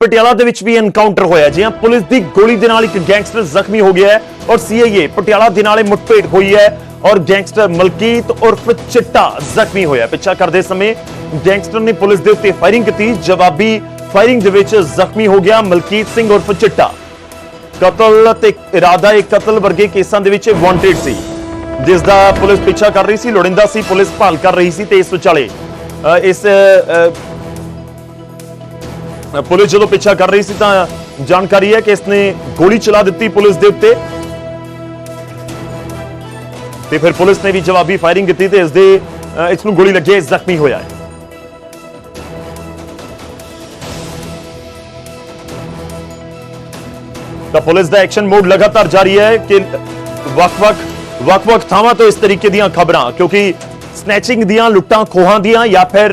ਪਟਿਆਲਾ ਦੇ ਵਿੱਚ ਵੀ ਐਨਕਾਊਂਟਰ ਹੋਇਆ ਜਿਹਾਂ ਪੁਲਿਸ ਦੀ ਗੋਲੀ ਦੇ ਨਾਲ ਇੱਕ ਗੈਂਗਸਟਰ ਜ਼ਖਮੀ ਹੋ ਗਿਆ ਹੈ ਔਰ ਸੀਆਈਏ ਪਟਿਆਲਾ ਦੇ ਨਾਲੇ ਮੁੱਠਭੇੜ ਹੋਈ ਹੈ ਔਰ ਗੈਂਗਸਟਰ ਮਲਕੀਤ ਉਰਫ ਚਿੱਟਾ ਜ਼ਖਮੀ ਹੋਇਆ ਪਿੱਛਾ ਕਰਦੇ ਸਮੇਂ ਗੈਂਗਸਟਰ ਨੇ ਪੁਲਿਸ ਦੇ ਉੱਤੇ ਫਾਇਰਿੰਗ ਕੀਤੀ। ਜਵਾਬੀ ਫਾਇਰਿੰਗ ਦੇ ਵਿੱਚ ਜ਼ਖਮੀ ਹੋ ਗਿਆ ਮਲਕੀਤ ਸਿੰਘ ਉਰਫ ਚਿੱਟਾ। ਕਤਲ ਤੇ ਇਰਾਦਾ ਇਹ ਕਤਲ ਵਰਗੇ ਕੇਸਾਂ ਦੇ ਵਿੱਚ ਵਾਂਟਡ ਸੀ। ਜਿਸ ਦਾ ਪੁਲਿਸ ਪਿੱਛਾ ਕਰ ਰਹੀ ਸੀ, ਲੋੜਿੰਦਾ ਸੀ, ਪੁਲਿਸ ਭਾਲ ਕਰ ਰਹੀ ਸੀ ਤੇ ਇਸ ਵਿਚਾਲੇ ਇਸ ਪੁਲਿਸ ਜਦੋਂ ਪਿੱਛਾ ਕਰ ਰਹੀ ਸੀ ਤਾਂ ਜਾਣਕਾਰੀ ਹੈ ਕਿ ਇਸਨੇ ਗੋਲੀ ਚਲਾ ਦਿੱਤੀ ਪੁਲਿਸ ਦੇ ਉੱਤੇ। ਤੇ ਫਿਰ ਪੁਲਿਸ ਨੇ ਵੀ ਜਵਾਬੀ ਫਾਇਰਿੰਗ ਕੀਤੀ ਤੇ ਇਸ ਦੇ ਇਸ ਨੂੰ ਗੋਲੀ ਲੱਗੀ, ਜ਼ਖਮੀ ਹੋਇਆ ਹੈ। ਤਾਂ ਪੁਲਿਸ ਦਾ ਐਕਸ਼ਨ ਮੋਡ ਲਗਾਤਾਰ ਜਾਰੀ ਹੈ ਕਿ ਵੱਖ-ਵੱਖ ਵੱਖ-ਵੱਖ ਥਾਵਾਂ ਤੋਂ ਇਸ ਤਰੀਕੇ ਦੀਆਂ ਖਬਰਾਂ, ਕਿਉਂਕਿ ਸਨੈਚਿੰਗ ਦੀਆਂ ਲੁੱਟਾਂ, ਖੋਹਾਂ ਦੀਆਂ ਜਾਂ ਫਿਰ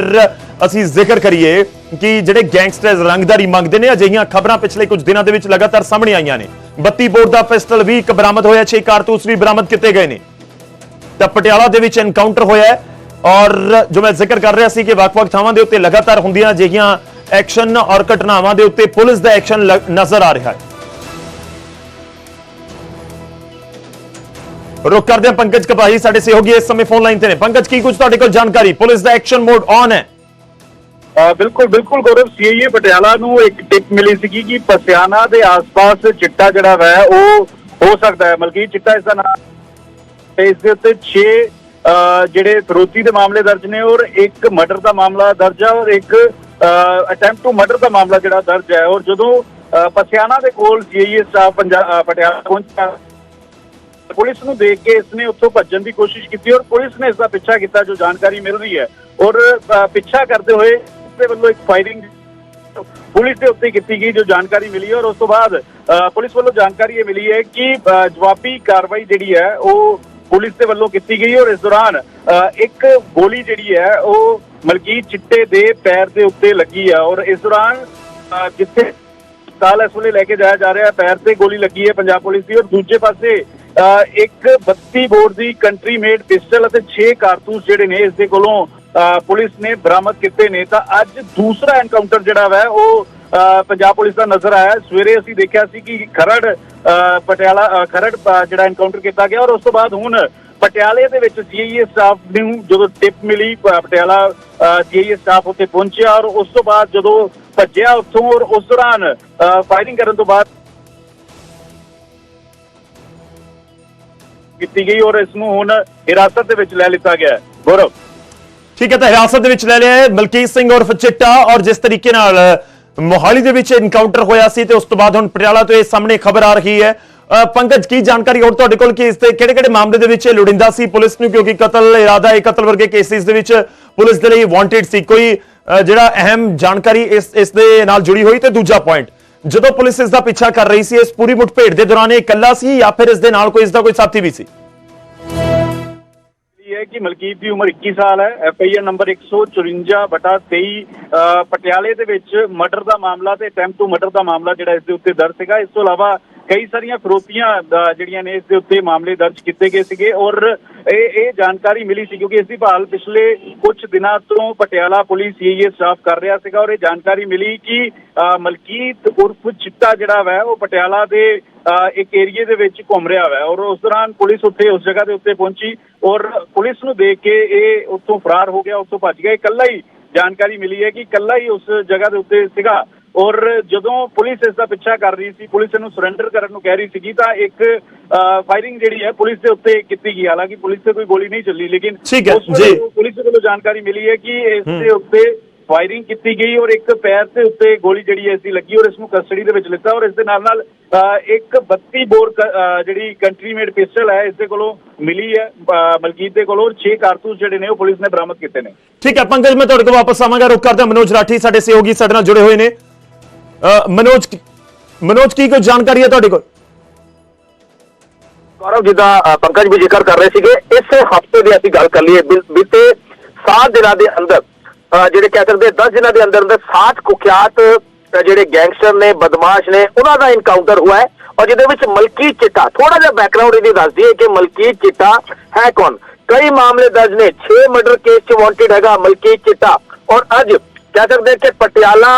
ਅਸੀਂ ਜ਼ਿਕਰ ਕਰੀਏ ਕਿ ਜਿਹੜੇ ਗੈਂਗਸਟਰਸ ਰੰਗਦਾਰੀ ਮੰਗਦੇ ਨੇ, ਅਜਿਹੀਆਂ ਖਬਰਾਂ ਪਿਛਲੇ ਕੁਝ ਦਿਨਾਂ ਦੇ ਵਿੱਚ ਲਗਾਤਾਰ ਸਾਹਮਣੇ ਆਈਆਂ ਨੇ। 32 ਬੋਰ ਦਾ ਪਿਸਟਲ ਵੀ ਇੱਕ ਬਰਾਮਦ ਹੋਇਆ 6 ਕਾਰਤੂਸ ਵੀ ਬਰਾਮਦ ਕੀਤੇ ਗਏ ਨੇ। ਤਾਂ ਪਟਿਆਲਾ ਦੇ ਵਿੱਚ ਐਨਕਾਊਂਟਰ ਹੋਇਆ ਔਰ ਜੋ ਮੈਂ ਜ਼ਿਕਰ ਕਰ ਰਿਹਾ ਸੀ ਕਿ ਵੱਖ-ਵੱਖ ਥਾਵਾਂ ਦੇ ਉੱਤੇ ਲਗਾਤਾਰ ਹੁੰਦੀਆਂ ਅਜਿਹੀਆਂ ਐਕਸ਼ਨ ਔਰ ਘਟਨਾਵਾਂ ਦੇ ਉੱਤੇ ਪੁਲਿਸ ਦਾ ਐਕਸ਼ਨ ਨਜ਼ਰ ਆ ਰਿਹਾ ਹੈ। ਰੁਕ ਕਰਦੇ ਹਾਂ ਪੰਕਜ ਕਪਾਹੀ, ਸਾਡੇ ਸਹਿਯੋਗੀ ਇਸ ਸਮੇਂ ਫੋਨ ਲਾਈਨ ਤੇ ਨੇ। ਪੰਕਜ, ਕੀ ਕੁਝ ਤੁਹਾਡੇ ਕੋਲ ਜਾਣਕਾਰੀ? ਪੁਲਿਸ ਦਾ ਐਕਸ਼ਨ ਮੋਡ ਔਨ ਹੈ। ਬਿਲਕੁਲ ਬਿਲਕੁਲ ਗੌਰਵ ਸੀਆਈਏ ਪਟਿਆਲਾ ਨੂੰ ਇੱਕ ਟਿਪ ਮਿਲੀ ਸੀਗੀ ਕਿ ਪਸਿਆਣਾ ਦੇ ਆਸ-ਪਾਸ ਚਿੱਟਾ ਜਿਹੜਾ ਵੈ ਉਹ ਹੋ ਸਕਦਾ ਹੈ। ਮਲਕੀਤ ਚਿੱਟਾ ਇਸ ਦਾ ਨਾਮ ਤੇ ਇਸ ਦੇ ਉੱਤੇ 6 ਜਿਹੜੇ ਫਰੋਤੀ ਦੇ ਮਾਮਲੇ ਦਰਜ ਨੇ ਔਰ ਇੱਕ ਮਰਡਰ ਦਾ ਮਾਮਲਾ ਦਰਜ ਹੈ ਔਰ ਇੱਕ ਅਟੈਂਪਟ ਟੂ ਮਰਡਰ ਦਾ ਮਾਮਲਾ ਜਿਹੜਾ ਦਰਜ ਹੈ। ਔਰ ਜਦੋਂ ਅ, ਪਸਿਆਨਾ ਦੇ ਕੋਲ ਸੀਆਈਏ ਸਟਾਫ ਪੰਜਾਬ ਪਟਿਆਲਾ ਪਹੁੰਚਿਆ ਪੁਲਿਸ ਨੂੰ ਦੇਖ ਕੇ ਇਸਨੇ ਉੱਥੋਂ ਭੱਜਣ ਦੀ ਕੋਸ਼ਿਸ਼ ਕੀਤੀ ਔਰ ਪੁਲਿਸ ਨੇ ਇਸ ਦਾ ਪਿੱਛਾ ਕੀਤਾ ਜੋ ਜਾਣਕਾਰੀ ਮਿਲ ਰਹੀ ਹੈ। ਔਰ ਪਿੱਛਾ ਕਰਦੇ ਹੋਏ ਇਸਦੇ ਵੱਲੋਂ ਇੱਕ ਫਾਇਰਿੰਗ ਪੁਲਿਸ ਦੇ ਉੱਤੇ ਕੀਤੀ ਗਈ ਜੋ ਜਾਣਕਾਰੀ ਮਿਲੀ ਔਰ ਉਸ ਤੋਂ ਬਾਅਦ ਅ, ਪੁਲਿਸ ਵੱਲੋਂ ਜਾਣਕਾਰੀ ਇਹ ਮਿਲੀ ਹੈ ਕਿ ਜਵਾਬੀ ਕਾਰਵਾਈ ਜਿਹੜੀ ਹੈ ਉਹ ਪੁਲਿਸ ਦੇ ਵੱਲੋਂ ਕੀਤੀ ਗਈ ਔਰ ਇਸ ਦੌਰਾਨ ਇੱਕ ਗੋਲੀ ਜਿਹੜੀ ਹੈ ਉਹ ਮਲਕੀਤ ਚਿੱਟੇ ਦੇ ਪੈਰ ਦੇ ਉੱਤੇ ਲੱਗੀ ਹੈ। ਔਰ ਇਸ ਦੌਰਾਨ ਅ, ਜਿੱਥੇ ਹਸਪਤਾਲ ਇਸ ਵੇਲੇ ਲੈ ਕੇ ਜਾਇਆ ਜਾ ਰਿਹਾ ਪੈਰ ਤੇ ਗੋਲੀ ਲੱਗੀ ਹੈ ਪੰਜਾਬ ਪੁਲਿਸ ਦੀ। ਔਰ ਦੂਜੇ ਪਾਸੇ ਅ, ਇੱਕ 32 ਬੋਰ ਦੀ ਕੰਟਰੀ ਮੇਡ ਪਿਸਟਲ ਅਤੇ 6 ਕਾਰਤੂਸ ਜਿਹੜੇ ਨੇ ਇਸ ਦੇ ਕੋਲੋਂ ਪੁਲਿਸ ਨੇ ਬਰਾਮਦ ਕੀਤੇ ਨੇ ਤਾਂ ਅੱਜ ਦੂਸਰਾ ਐਨਕਾਊਂਟਰ ਜਿਹੜਾ ਵਾ ਉਹ ਅ, ਪੰਜਾਬ ਪੁਲਿਸ ਦਾ ਨਜ਼ਰ ਆਇਆ। ਸਵੇਰੇ ਅਸੀਂ ਦੇਖਿਆ ਸੀ ਕਿ ਖਰੜ ਅ, ਪਟਿਆਲਾ ਖਰੜ ਜਿਹੜਾ ਐਨਕਾਊਂਟਰ ਕੀਤਾ ਗਿਆ ਔਰ ਉਸ ਤੋਂ ਬਾਅਦ ਹੁਣ ਪਟਿਆਲੇ ਦੇ ਵਿੱਚ ਸੀਆਈਏ ਸਟਾਫ ਨੂੰ ਜਦੋਂ ਟਿਪ ਮਿਲੀ ਪ- ਪਟਿਆਲਾ ਸੀਆਈਏ ਸਟਾਫ ਉੱਤੇ ਪਹੁੰਚਿਆ ਔਰ ਉਸ ਤੋਂ ਬਾਅਦ ਜਦੋਂ ਭੱਜਿਆ ਉੱਥੋਂ ਔਰ ਉਸ ਦੌਰਾਨ ਫਾਇਰਿੰਗ ਕਰਨ ਤੋਂ ਬਾਅਦ ਕੀਤੀ ਗਈ ਔਰ ਇਸ ਨੂੰ ਹੁਣ ਹਿਰਾਸਤ ਦੇ ਵਿੱਚ ਲੈ ਲਿੱਤਾ ਗਿਆ ਗੌਰਵ। ਠੀਕ ਹੈ, ਤਾਂ ਹਿਰਾਸਤ ਦੇ ਵਿੱਚ ਲੈ ਲਿਆ ਹੈ ਮਲਕੀਤ ਸਿੰਘ ਔਰ ਚਿੱਟਾ ਔਰ ਜਿਸ ਤਰੀਕੇ ਨਾਲ ਮੋਹਾਲੀ ਦੇ ਵਿੱਚ ਇਨਕਾਊਂਟਰ ਹੋਇਆ ਸੀ ਤੇ ਉਸ ਤੋਂ ਬਾਅਦ ਹੁਣ ਪਟਿਆਲਾ ਤੋਂ ਇਹ ਸਾਹਮਣੇ ਖਬਰ ਆ ਰਹੀ ਹੈ। ਪੰਕਜ, ਕੀ ਜਾਣਕਾਰੀ ਹੋਰ ਤੁਹਾਡੇ ਕੋਲ? ਕਿ ਇਸ ਤੇ ਕਿਹੜੇ ਕਿਹੜੇ ਮਾਮਲੇ ਦੇ ਵਿੱਚ ਇਹ ਲੋੜਿੰਦਾ ਸੀ ਪੁਲਿਸ ਨੂੰ? ਕਿਉਂਕਿ ਕਤਲ ਇਰਾਦਾ ਇਹ ਕਤਲ ਵਰਗੇ ਕੇਸਿਸ ਦੇ ਵਿੱਚ ਪੁਲਿਸ ਦੇ ਲਈ ਵਾਂਟਡ ਸੀ। ਕੋਈ ਜਿਹੜਾ ਅਹਿਮ ਜਾਣਕਾਰੀ ਇਸ ਇਸ ਦੇ ਨਾਲ ਜੁੜੀ ਹੋਈ ਤੇ ਦੂਜਾ ਪੁਆਇੰਟ ਜਦੋਂ ਪੁਲਿਸ ਇਸ ਦਾ ਪਿੱਛਾ ਕਰ ਰਹੀ ਸੀ, ਇਸ ਪੂਰੀ ਮੁਠਭੇੜ ਦੇ ਦੌਰਾਨ ਇਹ ਇਕੱਲਾ ਸੀ ਜਾਂ ਫਿਰ ਇਸ ਦੇ ਨਾਲ ਕੋਈ, ਇਸ ਦਾ ਕੋਈ ਸਾਥੀ ਵੀ ਸੀ? ਕਿ ਮਲਕੀਤ ਦੀ ਉਮਰ 21 ਸਾਲ ਹੈ। ਐਫ ਆਈ ਆਰ ਨੰਬਰ 154/23 ਪਟਿਆਲੇ ਦੇ ਵਿੱਚ ਮਰਡਰ ਦਾ ਮਾਮਲਾ ਤੇ ਅਟੈਂਪਟ ਟੂ ਮਰਡਰ ਦਾ ਮਾਮਲਾ ਜਿਹੜਾ ਇਸ ਦੇ ਉੱਤੇ ਦਰਜ ਸੀਗਾ। ਇਸ ਤੋਂ ਇਲਾਵਾ ਕਈ ਸਾਰੀਆਂ ਫਰੋਤੀਆਂ ਜਿਹੜੀਆਂ ਨੇ ਇਸ ਦੇ ਉੱਤੇ ਮਾਮਲੇ ਦਰਜ ਕੀਤੇ ਗਏ ਸੀਗੇ ਔਰ ਇਹ ਇਹ ਜਾਣਕਾਰੀ ਮਿਲੀ ਸੀ ਕਿਉਂਕਿ ਇਸ ਦੀ ਭਾਲ ਪਿਛਲੇ ਕੁਝ ਦਿਨਾਂ ਤੋਂ ਪਟਿਆਲਾ ਪੁਲਿਸ ਸੀਆਈਏ ਸਟਾਫ ਕਰ ਰਿਹਾ ਸੀਗਾ ਔਰ ਇਹ ਜਾਣਕਾਰੀ ਮਿਲੀ ਕਿ ਅ, ਮਲਕੀਤ ਉਰਫ ਚਿੱਟਾ ਜਿਹੜਾ ਵੈ ਉਹ ਪਟਿਆਲਾ ਦੇ ਇੱਕ ਏਰੀਏ ਦੇ ਵਿੱਚ ਘੁੰਮ ਰਿਹਾ ਵੈ ਔਰ ਉਸ ਦੌਰਾਨ ਪੁਲਿਸ ਉੱਥੇ ਉਸ ਜਗ੍ਹਾ ਦੇ ਉੱਤੇ ਪਹੁੰਚੀ ਔਰ ਪੁਲਿਸ ਨੂੰ ਦੇਖ ਕੇ ਇਹ ਉੱਥੋਂ ਫਰਾਰ ਹੋ ਗਿਆ ਉੱਥੋਂ ਭੱਜ ਗਿਆ। ਇਕੱਲਾ ਹੀ ਜਾਣਕਾਰੀ ਮਿਲੀ ਹੈ ਕਿ ਇਕੱਲਾ ਹੀ ਉਸ ਜਗ੍ਹਾ ਦੇ ਉੱਤੇ ਸੀਗਾ ਔਰ ਜਦੋਂ ਪੁਲਿਸ ਇਸ ਦਾ ਪਿੱਛਾ ਕਰ ਰਹੀ ਸੀ ਪੁਲਿਸ ਇਹਨੂੰ ਸਰੈਂਡਰ ਕਰਨ ਨੂੰ ਕਹਿ ਰਹੀ ਸੀਗੀ ਤਾਂ ਇੱਕ ਫਾਇਰਿੰਗ ਜਿਹੜੀ ਹੈ ਪੁਲਿਸ ਦੇ ਉੱਤੇ ਕੀਤੀ ਗਈ। ਹਾਲਾਂਕਿ ਪੁਲਿਸ ਤੇ ਕੋਈ ਗੋਲੀ ਨਹੀਂ ਚੱਲੀ ਲੇਕਿਨ ਹੈ, ਉਸ। ਪੁਲਿਸ ਵੱਲੋਂ ਜਾਣਕਾਰੀ ਮਿਲੀ ਹੈ ਕਿ ਇਸ ਦੇ ਉੱਤੇ ਫਾਇਰਿੰਗ ਕੀਤੀ ਗਈ ਔਰ ਇੱਕ ਪੈਰ ਦੇ ਉੱਤੇ ਗੋਲੀ ਜਿਹੜੀ ਦੀ ਲੱਗੀ ਔਰ ਇਸ ਨੂੰ ਕਸਟਡੀ ਦੇ ਵਿੱਚ ਲਿੱਤਾ ਔਰ ਇਸ ਦੇ ਨਾਲ ਨਾਲ ਇੱਕ 32 ਬੋਰ ਜਿਹੜੀ ਕੰਟਰੀ ਮੇਡ ਪਿਸਟਲ ਹੈ ਇਸ ਦੇ ਕੋਲੋਂ ਮਿਲੀ ਹੈ ਮਲਕੀਤ ਦੇ ਕੋਲੋਂ 6 ਕਾਰਤੂਸ ਜਿਹੜੇ ਨੇ ਉਹ ਪੁਲਿਸ ਨੇ ਬਰਾਮਦ ਕੀਤੇ ਨੇ। ਠੀਕ ਹੈ ਪੰਕਜ ਮੈਂ ਤੁਹਾਡੇ ਕੋਲ ਵਾਪਸ ਆਵਾਂਗਾ ਰੁਕ ਕਰਦੇ ਮਨੋਜ ਰਾਠੀ ਸਾਡੇ ਸਹਿਯੋਗੀ ਸਾਡੇ ਨਾਲ ਜੁੜੇ ਹੋਏ ਨੇ। ਮਨੋਜ ਕੀ- ਮਨੋਜ ਕੀ ਕੋਈ ਜਾਣਕਾਰੀ ਹੈ ਤੁਹਾਡੇ ਕੋਲ? ਗੌਰਵ ਜਿੱਦਾਂ ਪੰਕਜ ਵੀ ਜ਼ਿਕਰ ਕਰ ਰਹੇ ਸੀਗੇ ਇਸ ਹਫ਼ਤੇ ਦੀ ਅਸੀਂ ਗੱਲ ਕਰ ਲਈਏ ਬੀਤੇ 7 ਦਿਨਾਂ ਦੇ ਅੰਦਰ ਜਿਹੜੇ ਕਹਿ ਸਕਦੇ 10 ਦਿਨਾਂ ਦੇ ਅੰਦਰ ਅੰਦਰ 60 ਕੁਖਿਆਤ ਜਿਹੜੇ ਗੈਂਗਸਟਰ ਨੇ, ਬਦਮਾਸ਼ ਨੇ, ਉਹਨਾਂ ਦਾ ਇਨਕਾਊਂਟਰ ਹੋਇਆ ਹੈ ਔਰ ਜਿਹਦੇ ਵਿੱਚ ਮਲਕੀਤ ਚਿੱਟਾ ਥੋੜਾ ਜਿਹਾ ਬੈਕਗ੍ਰਾਉਂਡ ਇਹਦੀ ਦੱਸ ਦਈਏ ਕਿ ਮਲਕੀਤ ਚਿੱਟਾ ਹੈ ਕੌਣ? ਕਈ ਮਾਮਲੇ ਦਰਜ ਨੇ 6 ਮਰਡਰ ਕੇਸ 'ਚ ਵਾਂਟਡ ਹੈਗਾ ਮਲਕੀਤ ਚਿੱਟਾ ਔਰ ਅੱਜ ਕਹਿ ਸਕਦੇ ਕਿ ਪਟਿਆਲਾ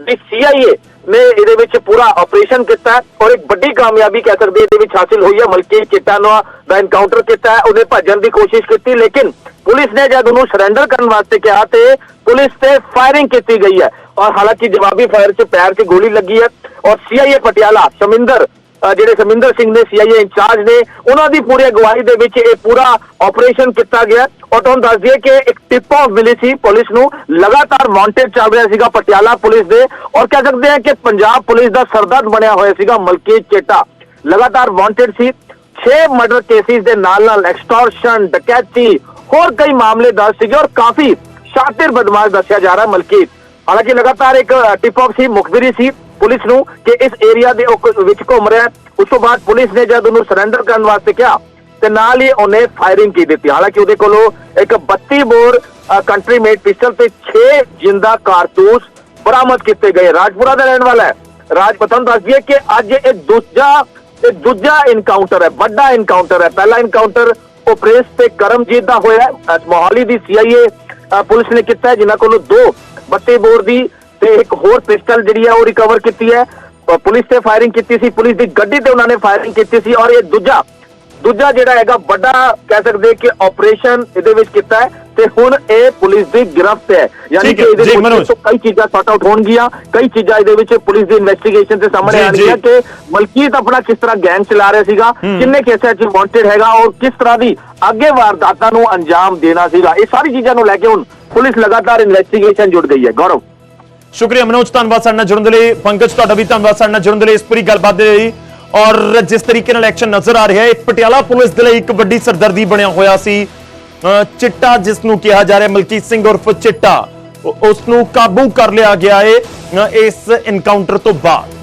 ਦੀ ਸੀਆਈਏ ਨੇ ਇਹਦੇ ਵਿੱਚ ਪੂਰਾ ਆਪਰੇਸ਼ਨ ਕੀਤਾ ਔਰ ਇੱਕ ਵੱਡੀ ਕਾਮਯਾਬੀ ਕਹਿ ਸਕਦੇ ਇਹਦੇ ਵਿੱਚ ਹਾਸਿਲ ਹੋਈ ਹੈ। ਮਲਕੀ ਚਿੱਟਾਨਵਾ ਦਾ ਐਨਕਾਊਂਟਰ ਕੀਤਾ ਹੈ ਉਹਨੇ ਭੱਜਣ ਦੀ ਕੋਸ਼ਿਸ਼ ਕੀਤੀ, ਲੇਕਿਨ ਪੁਲਿਸ ਨੇ ਜਦ ਉਹਨੂੰ ਸਰੈਂਡਰ ਕਰਨ ਵਾਸਤੇ ਕਿਹਾ ਤੇ ਪੁਲਿਸ ਤੇ ਫਾਇਰਿੰਗ ਕੀਤੀ ਗਈ ਹੈ। ਔਰ ਹਾਲਾਂਕਿ ਜਵਾਬੀ ਫਾਇਰ 'ਚ ਪੈਰ 'ਚ ਗੋਲੀ ਲੱਗੀ ਹੈ ਔਰ ਸੀਆਈਏ ਪਟਿਆਲਾ, ਸ਼ਮਿੰਦਰ ਜਿਹੜੇ ਸਮਿੰਦਰ ਸਿੰਘ ਨੇ ਸੀਆਈਏ ਇੰਚਾਰਜ ਨੇ, ਉਹਨਾਂ ਦੀ ਪੂਰੀ ਅਗਵਾਈ ਦੇ ਵਿੱਚ ਇਹ ਪੂਰਾ ਆਪਰੇਸ਼ਨ ਕੀਤਾ ਗਿਆ। ਔਰ ਤੁਹਾਨੂੰ ਦੱਸ ਦਈਏ ਕਿ ਇੱਕ ਟਿਪ ਆਫ ਮਿਲੀ ਸੀ ਪੁਲਿਸ ਨੂੰ, ਲਗਾਤਾਰ ਵਾਂਟਡ ਚੱਲ ਰਿਹਾ ਸੀਗਾ ਪਟਿਆਲਾ ਪੁਲਿਸ ਦੇ ਔਰ ਕਹਿ ਸਕਦੇ ਹਾਂ ਕਿ ਪੰਜਾਬ ਪੁਲਿਸ ਦਾ ਸਰਦਰਦ ਬਣਿਆ ਹੋਇਆ ਸੀਗਾ ਮਲਕੀਤ ਚੇਟਾ। ਲਗਾਤਾਰ ਵਾਂਟਡ ਸੀ 6 ਮਰਡਰ ਕੇਸਿਸ ਦੇ ਨਾਲ ਨਾਲ ਐਕਸਟੋਰਸ਼ਨ ਡਕੈਤੀ, ਹੋਰ ਕਈ ਮਾਮਲੇ ਦਰਜ ਸੀਗੇ ਔਰ ਕਾਫੀ ਸ਼ਾਤਿਰ ਬਦਮਾਸ਼ ਦੱਸਿਆ ਜਾ ਰਿਹਾ ਮਲਕੀਤ। ਹਾਲਾਂਕਿ ਲਗਾਤਾਰ ਇੱਕ ਟਿਪ ਆਫ ਸੀ, ਮੁਖਬਰੀ ਸੀ ਪੁਲਿਸ ਨੂੰ ਕਿ ਇਸ ਏਰੀਆ ਦੇ ਉਹ ਵਿੱਚ ਘੁੰਮ ਰਿਹਾ ਉਸ ਤੋਂ ਬਾਅਦ ਪੁਲਿਸ ਨੇ ਜਦ ਉਹਨੂੰ ਸਰੈਂਡਰ ਕਰਨ ਵਾਸਤੇ ਕਿਹਾ ਤੇ ਨਾਲ ਹੀ ਉਹਨੇ ਫਾਇਰਿੰਗ ਕੀ ਦਿੱਤੀ। ਹਾਲਾਂਕਿ ਉਹਦੇ ਕੋਲੋਂ ਇੱਕ 32 ਬੋਰ ਕੰਟਰੀ ਮੇਡ ਪਿਸਟਲ ਤੇ 6 ਜਿੰਦਾ ਕਾਰਤੂਸ ਬਰਾਮਦ ਕੀਤੇ ਗਏ। ਰਾਜਪੁਰਾ ਦਾ ਰਹਿਣ ਵਾਲਾ ਹੈ। ਰਾਜ ਪਤਨ ਦੱਸ ਦਈਏ ਕਿ ਅੱਜ ਇਹ ਦੂਜਾ ਇਹ ਦੂਜਾ ਇਨਕਾਊਂਟਰ ਹੈ ਵੱਡਾ ਇਨਕਾਊਂਟਰ ਹੈ। ਪਹਿਲਾ ਇਨਕਾਊਂਟਰ ਉਹ ਪ੍ਰੇਸ ਤੇ ਕਰਮਜੀਤ ਦਾ ਹੋਇਆ ਹੈ। ਅੱਜ ਮੋਹਾਲੀ ਦੀ ਸੀਆਈਏ ਪੁਲਿਸ ਨੇ ਕੀਤਾ ਹੈ, ਜਿਨ੍ਹਾਂ ਕੋਲੋਂ ਦੋ 32 ਬੋਰ ਦੀ ਤੇ ਇੱਕ ਹੋਰ ਪਿਸਟਲ ਜਿਹੜੀ ਹੈ ਉਹ ਰਿਕਵਰ ਕੀਤੀ ਹੈ। ਅ, ਪੁਲਿਸ ਤੇ ਫਾਇਰਿੰਗ ਕੀਤੀ ਸੀ। ਪੁਲਿਸ ਦੀ ਗੱਡੀ ਤੇ ਉਹਨਾਂ ਨੇ ਫਾਇਰਿੰਗ ਕੀਤੀ ਸੀ ਔਰ ਇਹ ਦੂਜਾ ਦੂਜਾ ਜਿਹੜਾ ਹੈਗਾ ਵੱਡਾ ਕਹਿ ਸਕਦੇ ਕਿ ਆਪਰੇਸ਼ਨ ਇਹਦੇ ਵਿੱਚ ਕੀਤਾ ਹੈ ਤੇ ਹੁਣ ਇਹ ਪੁਲਿਸ ਦੀ ਗ੍ਰਿਫਤ ਹੈ। ਯਾਨੀ ਕਿ ਇਹਦੇ ਵਿੱਚ ਕਈ ਚੀਜ਼ਾਂ ਸੌਟ ਆਊਟ ਹੋਣਗੀਆਂ ਕਈ ਚੀਜ਼ਾਂ ਇਹਦੇ ਵਿੱਚ ਪੁਲਿਸ ਦੀ ਇਨਵੈਸਟੀਗੇਸ਼ਨ ਤੇ ਸਾਹਮਣੇ ਆਣਗੀਆਂ। ਕਿ ਮਲਕੀਤ ਆਪਣਾ ਕਿਸ ਤਰ੍ਹਾਂ ਗੈਂਗ ਚਲਾ ਰਿਹਾ ਸੀਗਾ ਕਿੰਨੇ ਕੇਸਾਂ 'ਚ ਵਾਂਟਡ ਹੈਗਾ ਔਰ ਕਿਸ ਤਰ੍ਹਾਂ ਦੀ ਅੱਗੇ ਵਾਰਦਾਤਾਂ ਨੂੰ ਅੰਜਾਮ ਦੇਣਾ ਸੀਗਾ। ਇਹ ਸਾਰੀ ਚੀਜ਼ਾਂ ਨੂੰ ਲੈ ਕੇ ਹੁਣ ਪੁਲਿਸ ਲਗਾਤਾਰ ਇਨਵੈਸਟੀਗੇਸ਼ਨ ਜੁੜ ਗਈ ਹੈ। ਗੌਰਵ। ਸ਼ੁਕਰੀਆ ਮਨੋਜ ਧੰਨਵਾਦ ਸਾਡੇ ਨਾਲ ਜੁੜਨ ਦੇ ਲਈ। ਪੰਕਜ ਤੁਹਾਡਾ ਵੀ ਧੰਨਵਾਦ ਸਾਡੇ ਨਾਲ ਜੁੜਨ ਦੇ ਲਈ। ਇਸ ਪੂਰੀ ਗੱਲਬਾਤ ਦੇ ਲਈ ਔਰ ਜਿਸ ਤਰੀਕੇ ਨਾਲ ਐਕਸ਼ਨ ਨਜ਼ਰ ਆ ਰਿਹਾ ਹੈ ਇਹ ਪਟਿਆਲਾ ਪੁਲਿਸ ਦੇ ਲਈ ਇੱਕ ਵੱਡੀ ਸਰਦਰਦੀ ਬਣਿਆ ਹੋਇਆ ਸੀ। ਅਹ ਚਿੱਟਾ ਜਿਸ ਨੂੰ ਕਿਹਾ ਜਾ ਰਿਹਾ ਮਲਕੀਤ ਸਿੰਘ ਉਰਫ ਚਿੱਟਾ ਉਸ ਨੂੰ ਕਾਬੂ ਕਰ ਲਿਆ ਗਿਆ ਹੈ ਇਸ ਇਨਕਾਊਂਟਰ ਤੋਂ ਬਾਅਦ।